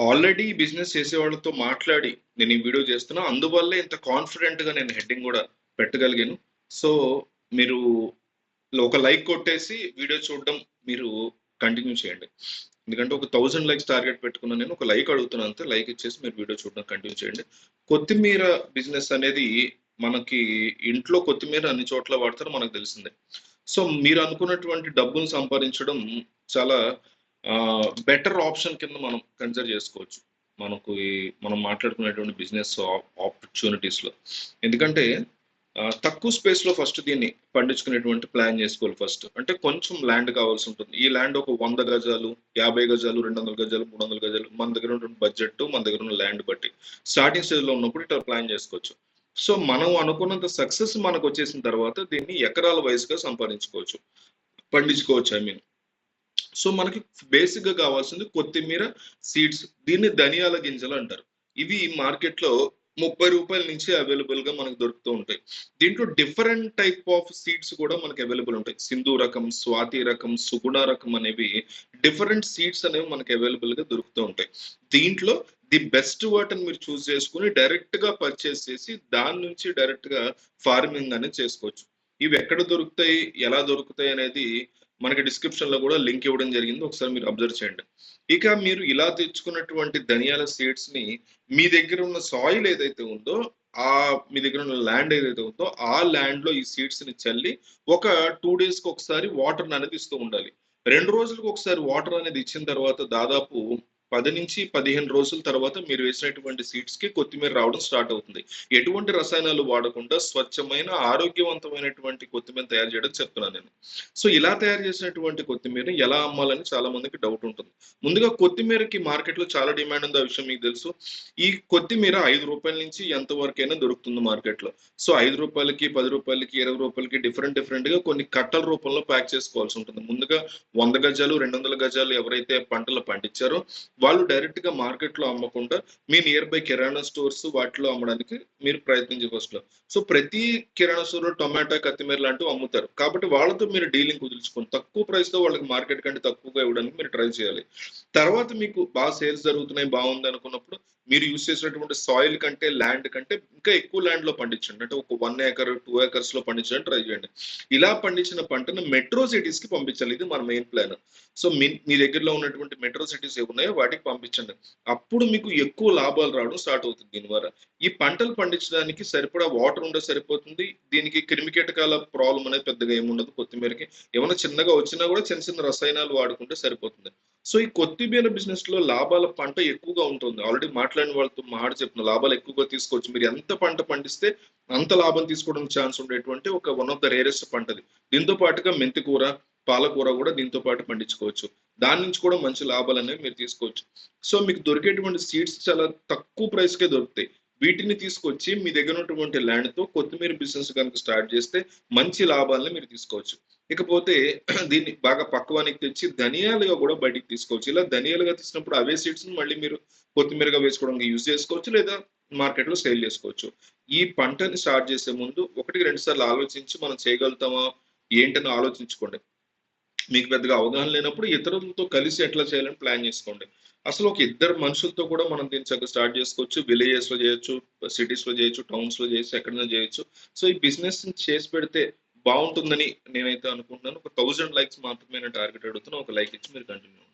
Already business చేసే వాళ్ళతో మాట్లాడి నేను ఈ వీడియో చేస్తున్నా. అందువల్లే ఇంత కాన్ఫిడెంట్గా నేను హెడ్డింగ్ కూడా పెట్టగలిగాను. సో మీరు ఒక లైక్ కొట్టేసి వీడియో చూడడం మీరు కంటిన్యూ చేయండి. ఎందుకంటే ఒక థౌజండ్ లైక్స్ టార్గెట్ పెట్టుకున్నాను నేను ఒక లైక్ అడుగుతున్నాను అంతే. లైక్ ఇచ్చేసి మీరు వీడియో చూడడం కంటిన్యూ చేయండి. కొత్తిమీర బిజినెస్ అనేది మనకి ఇంట్లో కొత్తిమీర అన్ని చోట్ల వాడతారు మనకు తెలిసిందే. సో మీరు అనుకున్నటువంటి డబ్బును సంపాదించడం చాలా బెటర్ ఆప్షన్ కింద మనం కన్సిడర్ చేసుకోవచ్చు. మనకు ఈ మనం మాట్లాడుకునేటువంటి బిజినెస్ ఆపర్చునిటీస్లో ఎందుకంటే తక్కువ స్పేస్లో ఫస్ట్ దీన్ని పండించుకునేటువంటి ప్లాన్ చేసుకోవాలి ఫస్ట్ అంటే కొంచెం ల్యాండ్ కావాల్సి ఉంటుంది. ఈ ల్యాండ్ ఒక వంద గజాలు యాభై గజాలు రెండు వందల గజాలు మూడు వందల గజాలు మన దగ్గర ఉన్నటువంటి బడ్జెట్ మన దగ్గర ఉన్న ల్యాండ్ బట్టి. స్టార్టింగ్ స్టేజ్లో ఉన్నప్పుడు ఇట్లా ప్లాన్ చేసుకోవచ్చు. సో మనం అనుకున్నంత సక్సెస్ మనకు వచ్చేసిన తర్వాత దీన్ని ఎకరాల వయసుగా సంపాదించుకోవచ్చు. పండించుకోవచ్చు ఐ మీన్ సో మనకి బేసిక్గా కావాల్సింది కొత్తిమీర సీడ్స్ దీన్ని ధనియాల గింజలు అంటారు. ఇవి మార్కెట్లో ముప్పై రూపాయల నుంచి అవైలబుల్గా మనకు దొరుకుతూ ఉంటాయి. దీంట్లో డిఫరెంట్ టైప్ ఆఫ్ సీడ్స్ కూడా మనకి అవైలబుల్ ఉంటాయి. సింధు రకం స్వాతి రకం సుగుణ రకం అనేవి డిఫరెంట్ సీడ్స్ అనేవి మనకి అవైలబుల్గా దొరుకుతూ ఉంటాయి. దీంట్లో ది బెస్ట్ వాటిని మీరు చూస్ చేసుకుని డైరెక్ట్గా పర్చేస్ చేసి దాని నుంచి డైరెక్ట్గా ఫార్మింగ్ అనేది చేసుకోవచ్చు. ఇవి ఎక్కడ దొరుకుతాయి ఎలా దొరుకుతాయి అనేది మనకి డిస్క్రిప్షన్లో కూడా లింక్ ఇవ్వడం జరిగింది. ఒకసారి మీరు అబ్జర్వ్ చేయండి. ఇక మీరు ఇలా తెచ్చుకున్నటువంటి ధనియాల సీడ్స్ని మీ దగ్గర ఉన్న సాయిల్ ఏదైతే ఉందో ఆ మీ దగ్గర ఉన్న ల్యాండ్ ఏదైతే ఉందో ఆ ల్యాండ్లో ఈ సీడ్స్ని చల్లి ఒక టూ డేస్కి ఒకసారి వాటర్ అనేది ఇస్తూ ఉండాలి. రెండు రోజులకు ఒకసారి వాటర్ అనేది ఇచ్చిన తర్వాత దాదాపు పది నుంచి పదిహేను రోజుల తర్వాత మీరు వేసినటువంటి సీడ్స్కి కొత్తిమీర రావడం స్టార్ట్ అవుతుంది. ఎటువంటి రసాయనాలు వాడకుండా స్వచ్ఛమైన ఆరోగ్యవంతమైనటువంటి కొత్తిమీర తయారు చేయడం చెప్తున్నాను నేను. సో ఇలా తయారు చేసినటువంటి కొత్తిమీర ఎలా అమ్మాలని చాలా మందికి డౌట్ ఉంటుంది. ముందుగా కొత్తిమీరకి మార్కెట్లో చాలా డిమాండ్ ఉంది ఆ విషయం మీకు తెలుసు. ఈ కొత్తిమీర ఐదు రూపాయల నుంచి ఎంత వరకైనా దొరుకుతుంది మార్కెట్లో. సో ఐదు రూపాయలకి పది రూపాయలకి ఇరవై రూపాయలకి డిఫరెంట్ డిఫరెంట్గా కొన్ని కట్టల రూపంలో ప్యాక్ చేసుకోవాల్సి ఉంటుంది. ముందుగా వంద గజాలు రెండు వందల గజాలు ఎవరైతే పంటలు పండించారో వాళ్ళు డైరెక్ట్గా మార్కెట్లో అమ్మకుండా మీ నియర్ బై కిరాణా స్టోర్స్ వాటిలో అమ్మడానికి మీరు ప్రయత్నించే ఫస్ట్లో సో ప్రతి కిరాణా స్టోర్లో టొమాటో కొత్తిమీర లాంటివి అమ్ముతారు. కాబట్టి వాళ్ళతో మీరు డీలింగ్ కుదుర్చుకోండి తక్కువ ప్రైస్తో వాళ్ళకి మార్కెట్ కంటే తక్కువగా ఇవ్వడానికి మీరు ట్రై చేయాలి. తర్వాత మీకు బాగా సేల్స్ జరుగుతున్నాయి బాగుంది అనుకున్నప్పుడు మీరు యూస్ చేసినటువంటి సాయిల్ కంటే ల్యాండ్ కంటే ఇంకా ఎక్కువ ల్యాండ్లో పండించండి. అంటే ఒక వన్ ఏకర్ టూ ఏకర్స్లో పండించడానికి ట్రై చేయండి. ఇలా పండించిన పంటను మెట్రో సిటీస్కి పంపించాలి. ఇది మన మెయిన్ ప్లాన్ సో మీ మీ దగ్గరలో ఉన్నటువంటి మెట్రో సిటీస్ ఏమున్నాయో వాటికి పంపించండి. అప్పుడు మీకు ఎక్కువ లాభాలు రావడం స్టార్ట్ అవుతుంది దీని ద్వారా. ఈ పంటలు పండించడానికి సరిపడా వాటర్ ఉండే సరిపోతుంది. దీనికి క్రిమికీటకాల ప్రాబ్లం అనేది పెద్దగా ఏముండదు. కొత్తిమీరకి ఏమైనా చిన్నగా వచ్చినా కూడా చిన్న చిన్న రసాయనాలు వాడుకుంటే సరిపోతుంది. సో ఈ కొత్తిమీర బిజినెస్లో లాభాల పంట ఎక్కువగా ఉంటుంది. ఆల్రెడీ మాట్లాడిన వాళ్ళతో మాట చెప్పిన లాభాలు ఎక్కువగా తీసుకోవచ్చు. మీరు ఎంత పంట పండిస్తే అంత లాభం తీసుకోవడం ఛాన్స్ ఉండేటువంటి ఒక వన్ ఆఫ్ ద రేరెస్ట్ పంటది దీంతో పాటుగా మెంతి కూర పాలకూర కూడా దీంతో పాటు పండించుకోవచ్చు. దాని నుంచి కూడా మంచి లాభాలు అనేవి మీరు తీసుకోవచ్చు. సో మీకు దొరికేటువంటి సీడ్స్ చాలా తక్కువ ప్రైస్ కే దొరుకుతాయి. వీటిని తీసుకొచ్చి మీ దగ్గర ఉన్నటువంటి ల్యాండ్తో కొత్తిమీర బిజినెస్ కనుక స్టార్ట్ చేస్తే మంచి లాభాలను మీరు తీసుకోవచ్చు. ఇకపోతే దీన్ని బాగా పక్వానికి తెచ్చి ధనియాలుగా కూడా బయటికి తీసుకోవచ్చు. ఇలా ధనియాలుగా తీసినప్పుడు అవే సీడ్స్ని మళ్ళీ మీరు కొత్తిమీరగా వేసుకోవడానికి యూజ్ చేసుకోవచ్చు లేదా మార్కెట్లో సేల్ చేసుకోవచ్చు. ఈ పంటని స్టార్ట్ చేసే ముందు ఒకటికి రెండు సార్లు ఆలోచించి మనం చేయగలుగుతామా ఏంటని ఆలోచించుకోండి. మీకు పెద్దగా అవగాహన లేనప్పుడు ఇతరులతో కలిసి ఎట్లా చేయాలని ప్లాన్ చేసుకోండి. అసలు ఒక ఇద్దరు మనుషులతో కూడా మనం దీన్ని చక్కగా స్టార్ట్ చేసుకోవచ్చు. విలేజెస్లో చేయొచ్చు సిటీస్లో చేయొచ్చు టౌన్స్లో చేయొచ్చు ఎక్కడైనా చేయొచ్చు. సో ఈ బిజినెస్ చేసి పెడితే బాగుంటుందని నేనైతే అనుకుంటున్నాను. ఒక థౌజండ్ లైక్స్ మాత్రమే నేను టార్గెట్ అడుగుతున్నాను ఒక లైక్ ఇచ్చి మీరు కంటిన్యూ